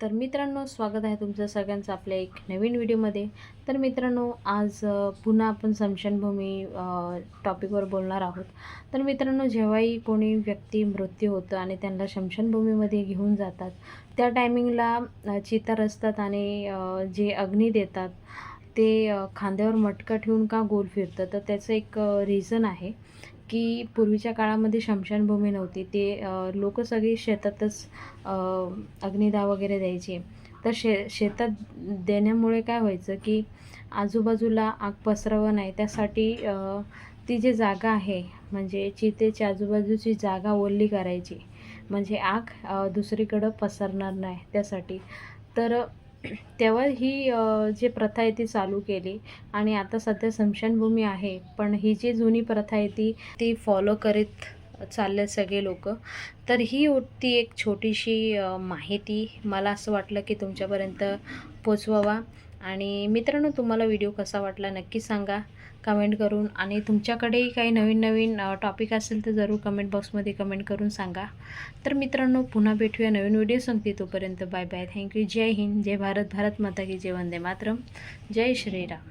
तर मित्रांनो स्वागत आहे तुमचं सगळ्यांचं आपल्या एक नवीन व्हिडिओमध्ये. तर मित्रांनो आज पुन्हा आपण समशनभूमी टॉपिकवर बोलणार आहोत. तर मित्रांनो जेव्हाही कोणी व्यक्ती मृत्यू होतं आणि त्यांना शमशनभूमीमध्ये घेऊन जातात त्या टायमिंगला चिता असतात आणि जे अग्नी देतात ते खांद्यावर मटका ठेवून का गोल फिरतं? तर त्याचं एक रिझन आहे की पूर्वीच्या काळामध्ये स्मशानभूमी नव्हती. ते लोक सगळी शेतातच अग्निदा वगैरे द्यायचे. तर शे शेतात देण्यामुळे काय व्हायचं की आजूबाजूला आग पसरावं नाही. त्यासाठी ती जी जागा आहे म्हणजे चितेच्या आजूबाजूची जागा ओल्ली करायची. म्हणजे आग दुसरीकडं पसरणार नाही त्यासाठी. तर तेव्हा ही जी प्रथा आहे ती चालू केली. आणि आता सध्या स्मशानभूमी आहे. पण ही जी जुनी प्रथा आहे ती ती फॉलो करीत चालले सगळे लोक. तर ही होती एक छोटीशी माहिती. मला असं वाटलं की तुमच्यापर्यंत पोचवावा. आणि मित्रांनो तुम्हाला व्हिडिओ कसा वाटला नक्की सांगा. कमेंट करून आणि तुमच्याकडेही काही नवीन नवीन टॉपिक असेल तर जरूर कमेंट बॉक्समध्ये कमेंट करून सांगा. तर मित्रांनो पुन्हा भेटूया नवीन व्हिडिओ सांगते तोपर्यंत बाय बाय थँक्यू जय हिंद. जय भारत. भारत माता की जय वंदे मातरम. जय श्रीराम.